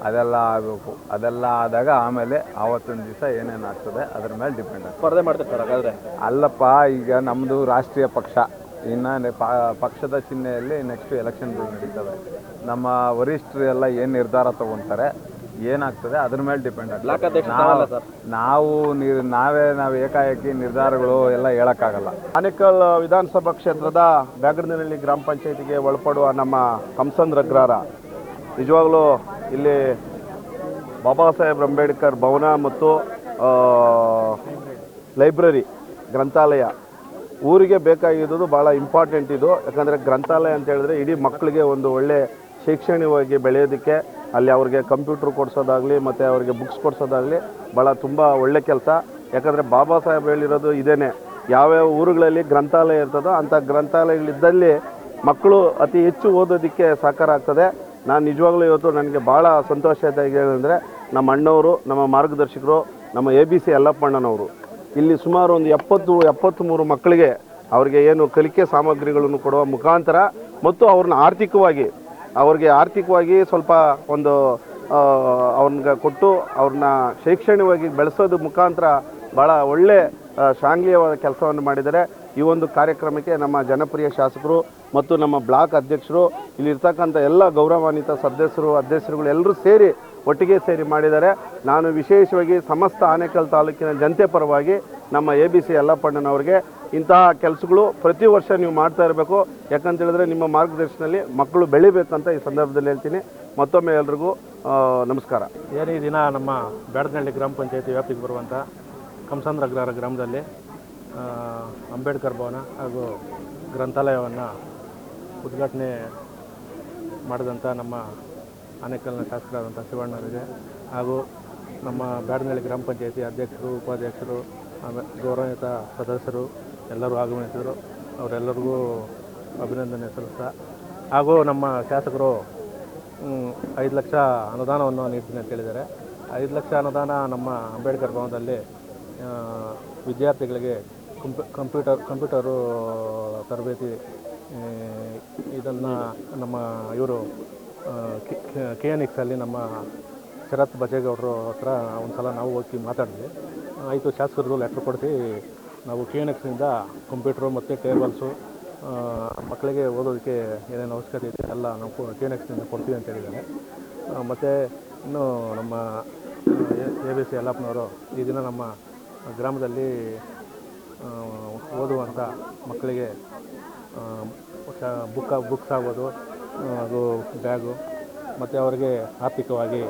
Speaker 4: ಅದೆಲ್ಲ ಆಗಬೇಕು. ಅದೆಲ್ಲ ಆದಾಗ ಆಮೇಲೆ ಆವತ್ತಿನ ದಿವಸ ಏನೇನು ಆಗ್ತದೆ ಅದ್ರ ಮೇಲೆ ಡಿಪೆಂಡ್ ಆಗ್ತದೆ.
Speaker 2: ಸ್ಪರ್ಧೆ ಹಾಗಾದ್ರೆ?
Speaker 4: ಅಲ್ಲಪ್ಪ ಈಗ ನಮ್ಮದು ರಾಷ್ಟ್ರೀಯ ಪಕ್ಷ. ಇನ್ನು ಪಕ್ಷದ ಚಿಹ್ನೆಯಲ್ಲಿ ನೆಕ್ಸ್ಟ್ ಎಲೆಕ್ಷನ್ಗಳು ನಡೀತವೆ. ನಮ್ಮ ವರಿಷ್ಠರು ಎಲ್ಲ ಏನು ನಿರ್ಧಾರ ತಗೊತಾರೆ ಏನಾಗ್ತದೆ ಅದ್ರ ಮೇಲೆ ಡಿಪೆಂಡ್ ಆಗ್ತದೆ. ನಾವು- ನಾವು ನಾವೇ ನಾವು ಏಕಾಏಕಿ ನಿರ್ಧಾರಗಳು ಎಲ್ಲ ಹೇಳೋಕ್ಕಾಗಲ್ಲ.
Speaker 5: ಆನೇಕಲ್ ವಿಧಾನಸಭಾ ಕ್ಷೇತ್ರದ ಬ್ಯಾಗಡನಹಳ್ಳಿ ಗ್ರಾಮ ಪಂಚಾಯತಿಗೆ ಒಳಪಡುವ ನಮ್ಮ ಕಂಸಂದ್ರ ಅಗ್ರಹಾರ ನಿಜವಾಗ್ಲೂ ಇಲ್ಲಿ ಬಾಬಾ ಸಾಹೇಬ್ ಅಂಬೇಡ್ಕರ್ ಭವನ ಮತ್ತು ಲೈಬ್ರರಿ, ಗ್ರಂಥಾಲಯ. ಊರಿಗೆ ಬೇಕಾಗಿರೋದು ಭಾಳ ಇಂಪಾರ್ಟೆಂಟ್ ಇದು. ಯಾಕಂದರೆ ಗ್ರಂಥಾಲಯ ಅಂತ ಹೇಳಿದ್ರೆ ಇಡೀ ಮಕ್ಕಳಿಗೆ ಒಂದು ಒಳ್ಳೆ ಶೈಕ್ಷಣಿಕವಾಗಿ ಬೆಳೆಯೋದಕ್ಕೆ ಅಲ್ಲಿ ಅವ್ರಿಗೆ ಕಂಪ್ಯೂಟ್ರ್ ಕೊಡಿಸೋದಾಗಲಿ ಮತ್ತು ಅವ್ರಿಗೆ ಬುಕ್ಸ್ ಕೊಡಿಸೋದಾಗಲಿ ಭಾಳ ತುಂಬ ಒಳ್ಳೆ ಕೆಲಸ. ಯಾಕಂದರೆ ಬಾಬಾ ಸಾಹೇಬ್ ಹೇಳಿರೋದು ಇದೇ ಯಾವ್ಯಾವ ಊರುಗಳಲ್ಲಿ ಗ್ರಂಥಾಲಯ ಇರ್ತದೋ ಅಂಥ ಗ್ರಂಥಾಲಯಗಳಿದ್ದಲ್ಲಿ ಮಕ್ಕಳು ಅತಿ ಹೆಚ್ಚು ಓದೋದಕ್ಕೆ ಸಹಕಾರ ಆಗ್ತದೆ ನಾನು ನಿಜವಾಗ್ಲೂ ಇವತ್ತು ನನಗೆ ಭಾಳ ಸಂತೋಷ ಆಯ್ತಾ ಏನಂದರೆ ನಮ್ಮ ಅಣ್ಣವರು, ನಮ್ಮ ಮಾರ್ಗದರ್ಶಕರು, ನಮ್ಮ ಎ ಬಿ ಸಿ ಯಲ್ಲಪ್ಪಣ್ಣನವರು. ಇಲ್ಲಿ ಸುಮಾರು ಒಂದು ಎಪ್ಪತ್ತು ಎಪ್ಪತ್ತ್ಮೂರು ಮಕ್ಕಳಿಗೆ ಅವರಿಗೆ ಏನು ಕಲಿಕೆ ಸಾಮಗ್ರಿಗಳನ್ನು ಕೊಡುವ ಮುಖಾಂತರ ಮತ್ತು ಅವ್ರನ್ನ ಆರ್ಥಿಕವಾಗಿ, ಅವ್ರಿಗೆ ಆರ್ಥಿಕವಾಗಿ ಸ್ವಲ್ಪ ಒಂದು ಅವ್ರನ್ನ ಕೊಟ್ಟು ಅವ್ರನ್ನ ಶೈಕ್ಷಣಿಕವಾಗಿ ಬೆಳೆಸೋದು ಮುಖಾಂತರ ಭಾಳ ಒಳ್ಳೆ ಶಾಂಗ್ಲೀಯವಾದ ಕೆಲಸವನ್ನು ಮಾಡಿದ್ದಾರೆ. ಈ ಒಂದು ಕಾರ್ಯಕ್ರಮಕ್ಕೆ ನಮ್ಮ ಜನಪ್ರಿಯ ಶಾಸಕರು ಮತ್ತು ನಮ್ಮ ಬ್ಲಾಕ್ ಅಧ್ಯಕ್ಷರು ಇಲ್ಲಿರ್ತಕ್ಕಂಥ ಎಲ್ಲ ಗೌರವಾನ್ವಿತ ಸದಸ್ಯರು, ಅಧ್ಯಕ್ಷರುಗಳು ಎಲ್ಲರೂ ಸೇರಿ ಒಟ್ಟಿಗೆ ಸೇರಿ ಮಾಡಿದ್ದಾರೆ. ನಾನು ವಿಶೇಷವಾಗಿ ಸಮಸ್ತ ಆನೇಕಲ್ ತಾಲೂಕಿನ ಜನತೆ ಪರವಾಗಿ ನಮ್ಮ ಎ ಬಿ ಸಿ ಯಲ್ಲಪ್ಪಣ್ಣನವ್ರಿಗೆ ಇಂತಹ ಕೆಲಸಗಳು ಪ್ರತಿ ವರ್ಷ ನೀವು ಮಾಡ್ತಾ ಇರಬೇಕು. ಯಾಕಂತ ಹೇಳಿದ್ರೆ ನಿಮ್ಮ ಮಾರ್ಗದರ್ಶನದಲ್ಲಿ ಮಕ್ಕಳು ಬೆಳಿಬೇಕಂತ ಈ ಸಂದರ್ಭದಲ್ಲಿ ಹೇಳ್ತೀನಿ. ಮತ್ತೊಮ್ಮೆ ಎಲ್ರಿಗೂ ನಮಸ್ಕಾರ.
Speaker 6: ಏನೇ ದಿನ ನಮ್ಮ ಬೇಡದಹಳ್ಳಿ ಗ್ರಾಮ ಪಂಚಾಯತಿ ವ್ಯಾಪ್ತಿಗೆ ಬರುವಂಥ ಕಂಸಂದ್ರ ಅಗ್ರಹಾರ ಗ್ರಾಮದಲ್ಲಿ ಅಂಬೇಡ್ಕರ್ ಭವನ ಹಾಗೂ ಗ್ರಂಥಾಲಯವನ್ನು ಉದ್ಘಾಟನೆ ಮಾಡಿದಂಥ ನಮ್ಮ ಆನೇಕಲ್ನ ಶಾಸಕರಾದಂಥ ಶಿವಣ್ಣರಿಗೆ ಹಾಗೂ ನಮ್ಮ ಬ್ಯಾಡನಹಳ್ಳಿ ಗ್ರಾಮ ಪಂಚಾಯತಿ ಅಧ್ಯಕ್ಷರು, ಉಪಾಧ್ಯಕ್ಷರು ಆಮೇಲೆ ಗೌರವಯುತ ಸದಸ್ಯರು ಎಲ್ಲರೂ ಆಗಮಿಸಿದರು. ಅವರೆಲ್ಲರಿಗೂ ಅಭಿನಂದನೆ ಸಲ್ಲಿಸ್ತಾ ಹಾಗೂ ನಮ್ಮ ಶಾಸಕರು ಐದು ಲಕ್ಷ ಅನುದಾನವನ್ನು ನೀಡ್ತೀನಿ ಅಂತ ಹೇಳಿದ್ದಾರೆ. ಐದು ಲಕ್ಷ ಅನುದಾನ ನಮ್ಮ ಅಂಬೇಡ್ಕರ್ ಭವನದಲ್ಲಿ ವಿದ್ಯಾರ್ಥಿಗಳಿಗೆ ಕಂಪ್ಯೂ ಕಂಪ್ಯೂಟರ್, ಕಂಪ್ಯೂಟರು ತರಬೇತಿ ಇದನ್ನು ನಮ್ಮ ಇವರು ಕೆ ಎನ್ ಎಕ್ಸಲ್ಲಿ ನಮ್ಮ ಶರತ್ ಬಜೇಗೌಡರು ಹತ್ರ ಒಂದು ಸಲ ನಾವು ಹೋಗಿ ಮಾತಾಡಿದ್ವಿ. ಆಯಿತು, ಶಾಸಕರು ಲೆಟ್ರ್ ಕೊಡಿಸಿ, ನಾವು ಕೆ ಎನ್ ಎಕ್ಸ್ನಿಂದ ಕಂಪ್ಯೂಟ್ರು ಮತ್ತು ಟೇಬಲ್ಸು ಮಕ್ಕಳಿಗೆ ಓದೋದಕ್ಕೆ ಏನೇನು ಅವಶ್ಯಕತೆ ಇದೆ ಎಲ್ಲ ನಾವು ಕೆ ಎನ್ ಎಕ್ಸ್ನಿಂದ ಕೊಡ್ತೀವಿ ಅಂತ ಹೇಳಿದ್ದಾರೆ. ಮತ್ತು ಇನ್ನು ನಮ್ಮ ಎ ಬಿ ಸಿ ಯಲ್ಲಪ್ಪನವರು ಈ ದಿನ ನಮ್ಮ ಗ್ರಾಮದಲ್ಲಿ ಓದುವಂಥ ಮಕ್ಕಳಿಗೆ ಬುಕ್ಕ, ಬುಕ್ಸ್ ಆಗ್ಬೋದು ಅದು ಬ್ಯಾಗು, ಮತ್ತು ಅವರಿಗೆ ಆರ್ಥಿಕವಾಗಿ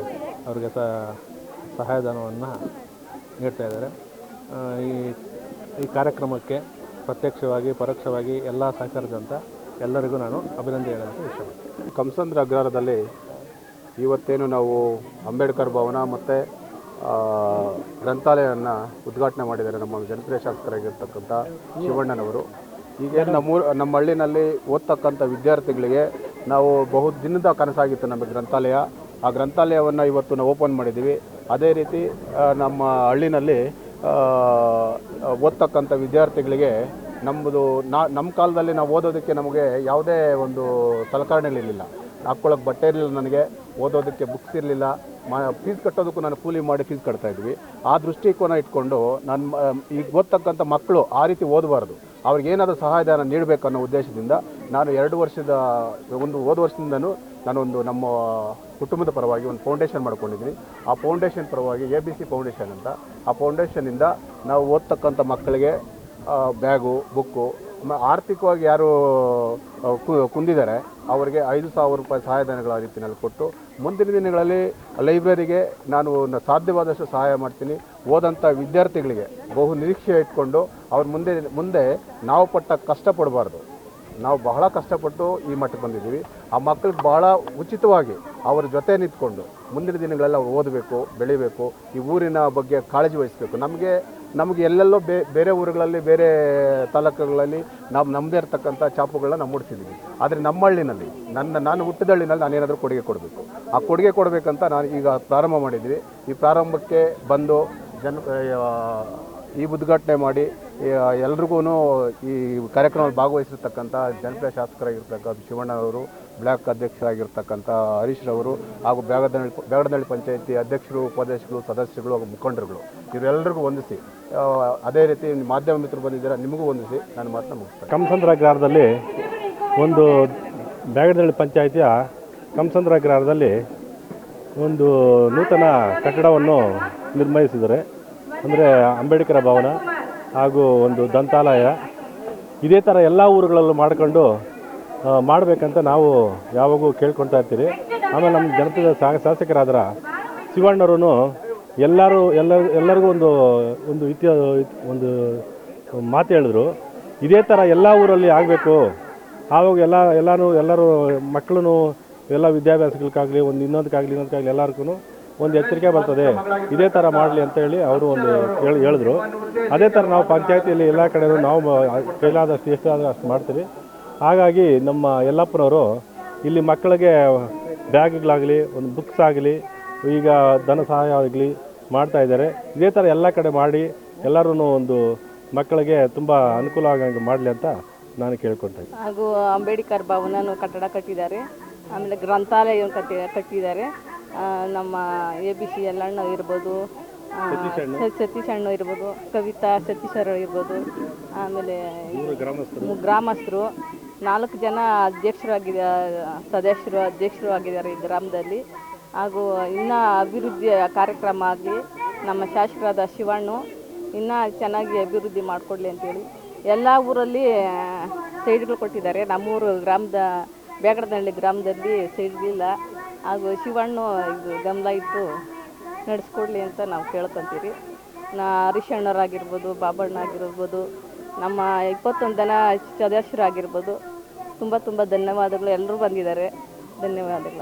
Speaker 6: ಅವರಿಗೆ ಸಹಾಯಧನವನ್ನು ನೀಡ್ತಾ ಇದ್ದಾರೆ. ಈ ಈ ಕಾರ್ಯಕ್ರಮಕ್ಕೆ ಪ್ರತ್ಯಕ್ಷವಾಗಿ, ಪರೋಕ್ಷವಾಗಿ ಎಲ್ಲ ಸಹಕರಿಸಿದಂಥ ಎಲ್ಲರಿಗೂ ನಾನು ಅಭಿನಂದನೆ ಹೇಳೋದಕ್ಕೆ ಇಷ್ಟಪಡ್ತೀನಿ.
Speaker 5: ಕಂಸಂದ್ರ ಅಗ್ರಹಾರದಲ್ಲಿ ಇವತ್ತೇನು ನಾವು ಅಂಬೇಡ್ಕರ್ ಭವನ ಮತ್ತು ಗ್ರಂಥಾಲಯವನ್ನು ಉದ್ಘಾಟನೆ ಮಾಡಿದ್ದಾರೆ ನಮ್ಮ ಜನಪ್ರಿಯ ಶಾಸಕರಾಗಿರ್ತಕ್ಕಂಥ ಶಿವಣ್ಣನವರು. ಈಗ ನಮ್ಮೂರು ನಮ್ಮ ಹಳ್ಳಿನಲ್ಲಿ ಓದ್ತಕ್ಕಂಥ ವಿದ್ಯಾರ್ಥಿಗಳಿಗೆ ನಾವು ಬಹು ದಿನದ ಕನಸಾಗಿತ್ತು ನಮ್ಮ ಗ್ರಂಥಾಲಯ. ಆ ಗ್ರಂಥಾಲಯವನ್ನು ಇವತ್ತು ನಾವು ಓಪನ್ ಮಾಡಿದ್ದೀವಿ. ಅದೇ ರೀತಿ ನಮ್ಮ ಹಳ್ಳಿನಲ್ಲಿ ಓದ್ತಕ್ಕಂಥ ವಿದ್ಯಾರ್ಥಿಗಳಿಗೆ ನಮ್ಮದು ನಾ, ನಮ್ಮ ಕಾಲದಲ್ಲಿ ನಾವು ಓದೋದಕ್ಕೆ ನಮಗೆ ಯಾವುದೇ ಒಂದು ಸಲಕರಣೆಗಳಿರಲಿಲ್ಲ. ಹಾಕ್ಕೊಳ್ಳೋಕೆ ಬಟ್ಟೆ ಇರಲಿಲ್ಲ ನನಗೆ, ಓದೋದಕ್ಕೆ ಬುಕ್ಸ್ ಇರಲಿಲ್ಲ. ಮ ಫೀಸ್ ಕಟ್ಟೋದಕ್ಕೂ ನಾನು ಕೂಲಿ ಮಾಡಿ ಫೀಸ್ ಕಟ್ತಾ ಇದ್ವಿ. ಆ ದೃಷ್ಟಿಕೋನ ಇಟ್ಕೊಂಡು ನನ್ನ ಈಗ ಓದ್ತಕ್ಕಂಥ ಮಕ್ಕಳು ಆ ರೀತಿ ಓದಬಾರ್ದು. ಅವ್ರಿಗೆ ಏನಾದರೂ ಸಹಾಯಧನ ನೀಡಬೇಕು ಅನ್ನೋ ಉದ್ದೇಶದಿಂದ ನಾನು ಎರಡು ವರ್ಷದ, ಒಂದು ಹೋದ ವರ್ಷದಿಂದನೂ ನಾನೊಂದು ನಮ್ಮ ಕುಟುಂಬದ ಪರವಾಗಿ ಒಂದು ಫೌಂಡೇಶನ್ ಮಾಡ್ಕೊಂಡಿದ್ದೀನಿ. ಆ ಫೌಂಡೇಶನ್ ಪರವಾಗಿ ಎ ಬಿ ಸಿ ಫೌಂಡೇಶನ್ ಅಂತ. ಆ ಫೌಂಡೇಶನಿಂದ ನಾವು ಓದ್ತಕ್ಕಂಥ ಮಕ್ಕಳಿಗೆ ಬ್ಯಾಗು, ಬುಕ್ಕು ಆರ್ಥಿಕವಾಗಿ ಯಾರು ಕುಂದಿದ್ದಾರೆ, ಅವರಿಗೆ ಐದು ಸಾವಿರ ರೂಪಾಯಿ ಸಹಾಯಧನಗಳ ರೀತಿಯಲ್ಲಿ ಕೊಟ್ಟು, ಮುಂದಿನ ದಿನಗಳಲ್ಲಿ ಲೈಬ್ರರಿಗೆ ನಾನು ಸಾಧ್ಯವಾದಷ್ಟು ಸಹಾಯ ಮಾಡ್ತೀನಿ. ಓದಂಥ ವಿದ್ಯಾರ್ಥಿಗಳಿಗೆ ಬಹು ನಿರೀಕ್ಷೆ ಇಟ್ಕೊಂಡು, ಅವ್ರ ಮುಂದೆ ಮುಂದೆ ನಾವು ಪಟ್ಟ ಕಷ್ಟಪಡಬಾರ್ದು ನಾವು ಬಹಳ ಕಷ್ಟಪಟ್ಟು ಈ ಮಟ್ಟಕ್ಕೆ ಬಂದಿದ್ದೀವಿ. ಆ ಮಕ್ಕಳಿಗೆ ಬಹಳ ಉಚಿತವಾಗಿ ಅವರ ಜೊತೆ ನಿಂತ್ಕೊಂಡು ಮುಂದಿನ ದಿನಗಳೆಲ್ಲ ಅವ್ರು ಓದಬೇಕು, ಬೆಳಿಬೇಕು, ಈ ಊರಿನ ಬಗ್ಗೆ ಕಾಳಜಿ ವಹಿಸಬೇಕು. ನಮಗೆ ನಮಗೆ ಎಲ್ಲೆಲ್ಲೋ ಬೇರೆ ಊರುಗಳಲ್ಲಿ, ಬೇರೆ ತಾಲೂಕುಗಳಲ್ಲಿ ನಾವು ನಮ್ಮದೇ ಇರ್ತಕ್ಕಂಥ ಚಾಪುಗಳನ್ನ ನಾವು ಮೂಡಿಸಿದ್ದೀವಿ ಆದರೆ ನಮ್ಮ ಹಳ್ಳಿನಲ್ಲಿ, ನನ್ನ, ನಾನು ಹುಟ್ಟಿದ ಹಳ್ಳಿನಲ್ಲಿ ನಾನೇನಾದರೂ ಕೊಡುಗೆ ಕೊಡಬೇಕು. ಆ ಕೊಡುಗೆ ಕೊಡಬೇಕಂತ ನಾನು ಈಗ ಪ್ರಾರಂಭ ಮಾಡಿದ್ವಿ ಈ ಪ್ರಾರಂಭಕ್ಕೆ ಬಂದು ಜನ ಈ ಉದ್ಘಾಟನೆ ಮಾಡಿ ಎಲ್ರಿಗೂ ಈ ಕಾರ್ಯಕ್ರಮದಲ್ಲಿ ಭಾಗವಹಿಸಿರ್ತಕ್ಕಂಥ ಜನಪ್ರಿಯ ಶಾಸಕರಾಗಿರ್ತಕ್ಕಂಥ ಶಿವಣ್ಣವರು ಬ್ಲಾಕ್ ಅಧ್ಯಕ್ಷರಾಗಿರ್ತಕ್ಕಂಥ ಹರೀಶ್ ರವರು ಹಾಗೂ ಬ್ಯಾಗದಹಳ್ಳಿ ಬ್ಯಾಗಡನಹಳ್ಳಿ ಪಂಚಾಯಿತಿ ಅಧ್ಯಕ್ಷರು, ಉಪಾಧ್ಯಕ್ಷರು, ಸದಸ್ಯರುಗಳು ಹಾಗೂ ಮುಖಂಡರುಗಳು. ಇವರೆಲ್ಲರಿಗೂ ವಂದಿಸಿ. ಅದೇ ರೀತಿ ಮಾಧ್ಯಮ ಮಿತ್ರರು ಬಂದಿದ್ದೀರಾ, ನಿಮಗೂ ವಂದಿಸಿ. ನಾನು ಮಾತನ್ನ ಮುಗಿಸ್ತೇನೆ
Speaker 7: ಕಮಸಂದ್ರ ಗ್ರಾಮದಲ್ಲಿ ಒಂದು ಬ್ಯಾಗಡಹಳ್ಳಿ ಪಂಚಾಯಿತಿಯ ಕಮಸಂದ್ರ ಗ್ರಾಮದಲ್ಲಿ ಒಂದು ನೂತನ ಕಟ್ಟಡವನ್ನು ನಿರ್ಮಿಸಿದರೆ ಅಂದರೆ ಅಂಬೇಡ್ಕರ ಭವನ. ಹಾಗೂ ಒಂದು ದಂತಾಲಯ. ಇದೇ ಥರ ಎಲ್ಲ ಊರುಗಳಲ್ಲೂ ಮಾಡ್ಕೊಂಡು ಮಾಡಬೇಕಂತ ನಾವು ಯಾವಾಗೂ ಕೇಳ್ಕೊಳ್ತಾ ಇರ್ತೀರಿ. ಆಮೇಲೆ ನಮ್ಮ ಜನಪದ ಶಾಸಕರಾದ್ರ ಶಿವಣ್ಣವರು ಎಲ್ಲರೂ, ಎಲ್ಲ, ಎಲ್ಲರಿಗೂ ಒಂದು ಒಂದು ಇತಿಹಾಸ ಒಂದು ಮಾತು ಹೇಳಿದ್ರು. ಇದೇ ಥರ ಎಲ್ಲ ಊರಲ್ಲಿ ಆಗಬೇಕು. ಆವಾಗ ಎಲ್ಲ ಎಲ್ಲರೂ ಎಲ್ಲರೂ ಮಕ್ಕಳು ಎಲ್ಲ ವಿದ್ಯಾಭ್ಯಾಸಗಳಿಗಾಗಲಿ, ಒಂದು ಇನ್ನೊಂದಕ್ಕಾಗಲಿ ಇನ್ನೊಂದಕ್ಕಾಗಲಿ ಎಲ್ಲರಿಗೂ ಒಂದು ಎಚ್ಚರಿಕೆ ಬರ್ತದೆ. ಇದೇ ಥರ ಮಾಡಲಿ ಅಂತ ಹೇಳಿ ಅವರು ಒಂದು ಹೇಳಿ ಹೇಳಿದ್ರು. ಅದೇ ಥರ ನಾವು ಪಂಚಾಯತಿಯಲ್ಲಿ ಎಲ್ಲ ಕಡೆ ನಾವು ಕೈಲಾದಷ್ಟು ಎಷ್ಟಾದರೂ ಅಷ್ಟು ಮಾಡ್ತೀವಿ. ಹಾಗಾಗಿ ನಮ್ಮ ಯಲ್ಲಪ್ಪನವರು ಇಲ್ಲಿ ಮಕ್ಕಳಿಗೆ ಬ್ಯಾಗ್ಗಳಾಗಲಿ, ಒಂದು ಬುಕ್ಸ್ ಆಗಲಿ, ಈಗ ಧನ ಸಹಾಯ ಆಗಲಿ ಮಾಡ್ತಾ ಇದ್ದಾರೆ. ಇದೇ ಥರ ಎಲ್ಲ ಕಡೆ ಮಾಡಿ ಎಲ್ಲರೂ ಒಂದು ಮಕ್ಕಳಿಗೆ ತುಂಬ ಅನುಕೂಲ ಆಗಂಗೆ ಮಾಡಲಿ ಅಂತ ನಾನು ಕೇಳ್ಕೊಳ್ತಾ
Speaker 8: ಹಾಗೂ ಅಂಬೇಡ್ಕರ್ ಭವನ ಕಟ್ಟಡ ಕಟ್ಟಿದ್ದಾರೆ. ಆಮೇಲೆ ಗ್ರಂಥಾಲಯ ಕಟ್ಟಿ, ಕಟ್ಟಿದ್ದಾರೆ. ನಮ್ಮ ಎ ಬಿ ಸಿ ಯಲ್ಲಣ್ಣ ಇರ್ಬೋದು. ಸತೀಶ್ ಅಣ್ಣ. ಇರ್ಬೋದು. ಕವಿತಾ ಸತೀಶರ ಇರ್ಬೋದು. ಆಮೇಲೆ ಗ್ರಾಮಸ್ಥರು. ನಾಲ್ಕು ಜನ ಅಧ್ಯಕ್ಷರಾಗಿದ ಸದಸ್ಯರು ಅಧ್ಯಕ್ಷರು ಆಗಿದ್ದಾರೆ ಈ ಗ್ರಾಮದಲ್ಲಿ. ಹಾಗೂ ಇನ್ನೂ ಅಭಿವೃದ್ಧಿಯ ಕಾರ್ಯಕ್ರಮ ಆಗಲಿ ನಮ್ಮ ಶಾಸಕರಾದ ಶಿವಣ್ಣು ಇನ್ನೂ ಚೆನ್ನಾಗಿ ಅಭಿವೃದ್ಧಿ ಮಾಡಿಕೊಡ್ಲಿ ಅಂತೇಳಿ ಎಲ್ಲ ಊರಲ್ಲಿ ಸೈಡ್ಗಳು ಕೊಟ್ಟಿದ್ದಾರೆ. ನಮ್ಮೂರು ಗ್ರಾಮದ ಬೇಗಡದಹಳ್ಳಿ ಗ್ರಾಮದಲ್ಲಿ ಸೈಡ್ಗಳಿಲ್ಲ. ಹಾಗೂ ಶಿವಣ್ಣು ಇದು ಗಮಲ ಇಟ್ಟು ನಡೆಸ್ಕೊಡ್ಲಿ ಅಂತ ನಾವು ಕೇಳ್ಕೊತೀವಿ. ನಾ ಹರಿಶಣ್ಣರಾಗಿರ್ಬೋದು ಬಾಬಣ್ಣ ಆಗಿರ್ಬೋದು, ನಮ್ಮ ಇಪ್ಪತ್ತೊಂದು ಜನ ಸದಸ್ಯರಾಗಿರ್ಬೋದು. ತುಂಬ ತುಂಬ ಧನ್ಯವಾದಗಳು. ಎಲ್ಲರೂ ಬಂದಿದ್ದಾರೆ. ಧನ್ಯವಾದಗಳು.